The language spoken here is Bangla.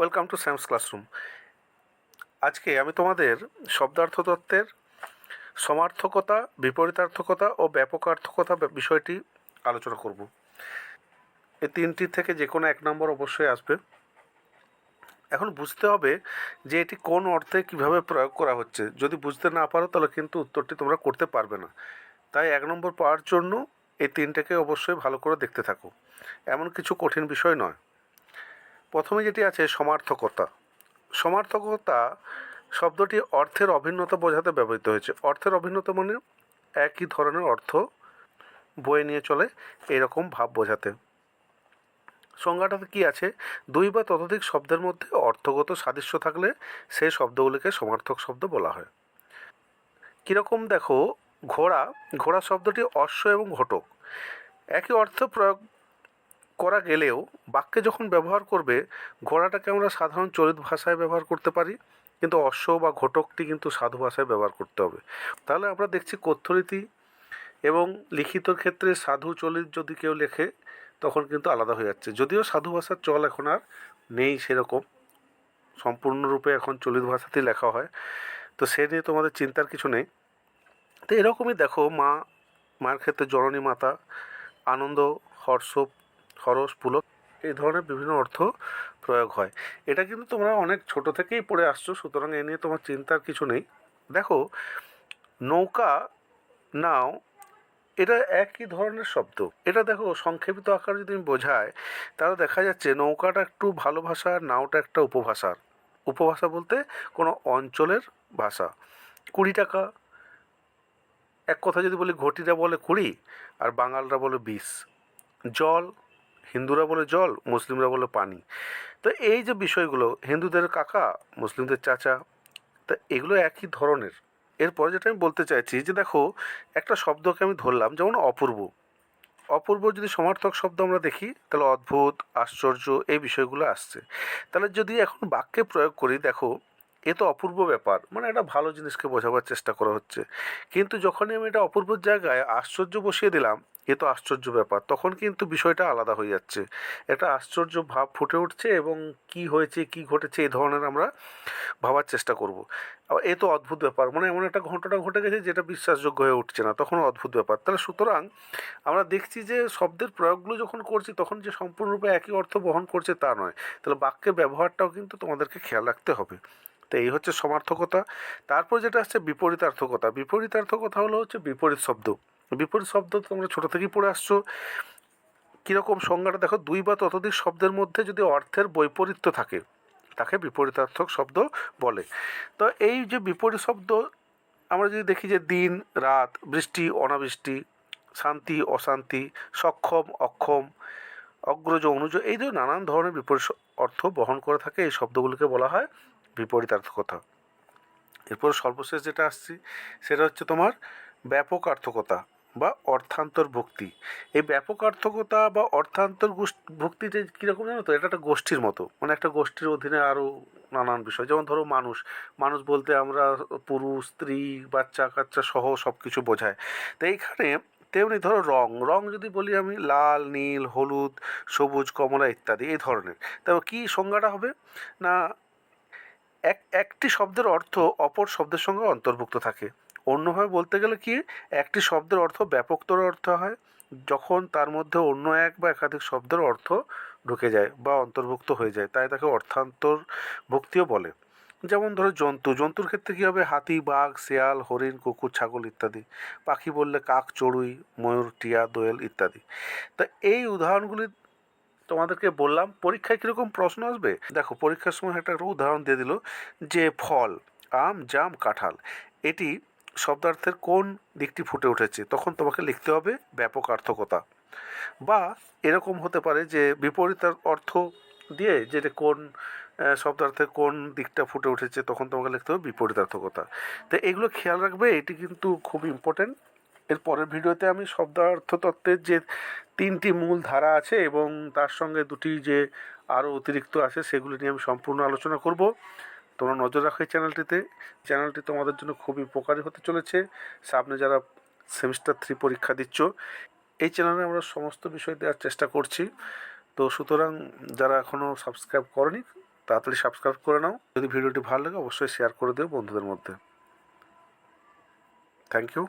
ওয়েলকাম টু স্যামস ক্লাসরুম আজকে আমি তোমাদের শব্দার্থ তত্ত্বের সমার্থকতা, বিপরীতার্থকতা ও ব্যাপকার্থকতা ব্য- বিষয়টি আলোচনা করব। এই তিনটি থেকে যে কোনো এক নম্বর অবশ্যই আসবে। এখন বুঝতে হবে যে এটি কোন অর্থে কীভাবে প্রয়োগ করা হচ্ছে। যদি বুঝতে না পারো তাহলে কিন্তু উত্তরটি তোমরা করতে পারবে না। তাই এক নম্বর পাওয়ার জন্য এই তিনটাকে অবশ্যই ভালো করে দেখতে থাকো। এমন কিছু কঠিন বিষয় নয়। প্রথমে যেটি আছে সমার্থকতা। সমার্থকতা শব্দটি অর্থের অভিন্নতা বোঝাতে ব্যবহৃত হয়েছে। অর্থের অভিন্নতা মানে একই ধরনের অর্থ বয়ে নিয়ে চলে এরকম ভাব বোঝাতে। সংজ্ঞাটাতে কি আছে? দুই বা ততোধিক শব্দের মধ্যে অর্থগত সাদৃশ্য থাকলে সেই শব্দগুলিকে সমার্থক শব্দ বলা হয়। কীরকম দেখো, ঘোড়া। ঘোড়া শব্দটি অশ্ব এবং ঘটক। একই অর্থ প্রয়োগ করা গেলেও বাক্যে যখন ব্যবহার করবে, ঘোড়াটাকে আমরা সাধারণ চলিত ভাষায় ব্যবহার করতে পারি, কিন্তু অশ্ব বা ঘটকটি কিন্তু সাধু ভাষায় ব্যবহার করতে হবে। তাহলে আমরা দেখছি কথ্যরীতি এবং লিখিতর ক্ষেত্রে সাধু চলিত যদি কেউ লেখে, তখন কিন্তু আলাদা হয়ে যাচ্ছে। যদিও সাধু ভাষার চল এখন আর নেই সেরকম, সম্পূর্ণরূপে এখন চলিত ভাষাতেই লেখা হয়, তো সে নিয়ে তোমাদের চিন্তার কিছু নেই। তো এরকমই দেখো মা, মায়ের ক্ষেত্রে জননী মাতা, আনন্দ হর্ষ হরস পুলক এই ধরনের বিভিন্ন অর্থ প্রয়োগ হয়। এটা কিন্তু তোমরা অনেক ছোট থেকেই পড়ে আসছো, সুতরাং এ নিয়ে তোমার চিন্তার কিছু নেই। দেখো, নৌকা, নাও, এটা একই ধরনের শব্দ। এটা দেখো, সংক্ষেপিত আকার যদি আমি বোঝায় তাহলে দেখা যাচ্ছে নৌকাটা একটু ভালো ভাষা নাওটা একটা উপভাষার উপভাষা বলতে কোনো অঞ্চলের ভাষা। কুড়ি টাকা। এক কথা যদি বলি, ঘটিরা বলে কুড়ি, আর বাঙালরা বলে বিষ জল হিন্দুরা বলে জল, মুসলিমরা বলে পানি। তো এই যে বিষয়গুলো, হিন্দুদের কাকা, মুসলিমদের চাচা, তা এগুলো একই ধরনের। এরপর যেটা আমি বলতে চাইছি যে দেখো, একটা শব্দকে আমি ধরলাম যেমন অপূর্ব। অপূর্ব যদি সমার্থক শব্দ আমরা দেখি, তাহলে অদ্ভুত, আশ্চর্য এই বিষয়গুলো আসছে। তাহলে যদি এখন বাক্যে প্রয়োগ করি, দেখো এ তো অপূর্ব ব্যাপার। মানে একটা ভালো জিনিসকে বোঝাবার চেষ্টা করা হচ্ছে। কিন্তু যখনই আমি এটা অপূর্ব জায়গায় আশ্চর্য বসিয়ে দিলাম, এ তো আশ্চর্য ব্যাপার। তখন কিন্তু বিষয়টা আলাদা হয়ে যাচ্ছে। একটা আশ্চর্য ভাব ফুটে উঠছে এবং কি হয়েছে, কি ঘটেছে এই ধরনের আমরা ভাবার চেষ্টা করব। এ তো অদ্ভুত ব্যাপার। মানে এমন একটা ঘটনা ঘটে গেছে যেটা বিশ্বাসযোগ্য হয়ে উঠছে না। তখন অদ্ভুত ব্যাপার। তাহলে সুতরাং আমরা দেখছি যে শব্দের প্রয়োগগুলো যখন করছি, তখন যে সম্পূর্ণরূপে একই অর্থ বহন করছে তা নয়। তাহলে বাক্যের ব্যবহারটাও কিন্তু তোমাদেরকে খেয়াল রাখতে হবে। তো এই হচ্ছে সমার্থকতা। তারপর যেটা আসছে বিপরীতার্থকতা। বিপরীতার্থকতা হলো হচ্ছে বিপরীত শব্দ। বিপরীত শব্দ তোমরা ছোটো থেকেই পড়ে আসছো। কীরকম সংজ্ঞাটা দেখো, দুই বা ততোধিক শব্দের মধ্যে যদি অর্থের বৈপরীত্য থাকে, তাকে বিপরীতার্থক শব্দ বলে। তো এই যে বিপরীত শব্দ, আমরা যদি দেখি যে দিন, রাত, বৃষ্টি, অনাবৃষ্টি, শান্তি, অশান্তি, সক্ষম, অক্ষম, অগ্রজ, অনুজ, এই যে নানান ধরনের বিপরীত অর্থ বহন করে থাকে। এই শব্দগুলোকে বলা হয় বিপরীতার্থকতা এরপর সর্বশেষ যেটা আসছি, সেটা হচ্ছে তোমার ব্যাপক আর্থকতা বা অর্থান্তর ভক্তি এই ব্যাপক আর্থকতা বা অর্থান্তর ভক্তি যে কীরকম জানো তো? এটা একটা গোষ্ঠীর মতো। মানে একটা গোষ্ঠীর অধীনে আরও নানান বিষয়। যেমন ধরো মানুষ। মানুষ বলতে আমরা পুরুষ, স্ত্রী, বাচ্চা, কাচ্চা সহ সব কিছু বোঝায়। তো এইখানে তেমনি ধরো রং। রং যদি বলি আমি, লাল, নীল, হলুদ, সবুজ, কমলা ইত্যাদি, এই ধরনের। তবে কী সংজ্ঞাটা হবে? না এক, একটি শব্দের অর্থ অপর শব্দের সঙ্গে অন্তর্ভুক্ত থাকে। অন্যভাবে বলতে গেলে কি? একটি শব্দের অর্থ ব্যাপকতর অর্থ হয়, যখন তার মধ্যে অন্য এক বা একাধিক শব্দের অর্থ ঢুকে যায় বা অন্তর্ভুক্ত হয়ে যায়, তাই তাকে অর্থান্তর ভক্তিও বলে। যেমন ধরো জন্তু, জন্তুর ক্ষেত্রে কী হবে? হাতি, বাঘ, শেয়াল, হরিণ, কুকুর, ছাগল ইত্যাদি, পাখি বললে কাক, চড়ুই, ময়ূর, টিয়া, দোয়েল ইত্যাদি। তা এই উদাহরণগুলি তোমাদেরকে বললাম, পরীক্ষায় কীরকম প্রশ্ন আসবে? দেখো, পরীক্ষার সময় একটা উদাহরণ দিয়ে দিল যে ফল, আম, জাম, কাঁঠাল, এটি শব্দার্থের কোন দিকটি ফুটে উঠেছে? তখন তোমাকে লিখতে হবে ব্যাপক আর্থকতা। বা এরকম হতে পারে যে বিপরীত অর্থ দিয়ে যেটা কোন শব্দার্থের কোন দিকটা ফুটে উঠেছে, তখন তোমাকে লিখতে হবে বিপরীতার্থকতা তো এগুলো খেয়াল রাখবে, এটি কিন্তু খুব ইম্পর্টেন্ট এর পরের ভিডিওতে আমি শব্দার্থ তত্ত্বের যে তিনটি মূল ধারা আছে এবং তার সঙ্গে দুটি যে আরও অতিরিক্ত আছে, সেগুলি নিয়ে আমি সম্পূর্ণ আলোচনা করব। তোমরা নজর রাখো এই চ্যানেলটিতে। চ্যানেলটি তোমাদের জন্য খুবই উপকারী হতে চলেছে। সামনে যারা সেমিস্টার থ্রি পরীক্ষা দিচ্ছ, এই চ্যানেলে আমরা সমস্ত বিষয় দেওয়ার চেষ্টা করছি। তো সুতরাং যারা এখনও সাবস্ক্রাইব করনি, তাড়াতাড়ি সাবস্ক্রাইব করে নাও। যদি ভিডিওটি ভালো লাগে, অবশ্যই শেয়ার করে দিও বন্ধুদের মধ্যে। Thank you.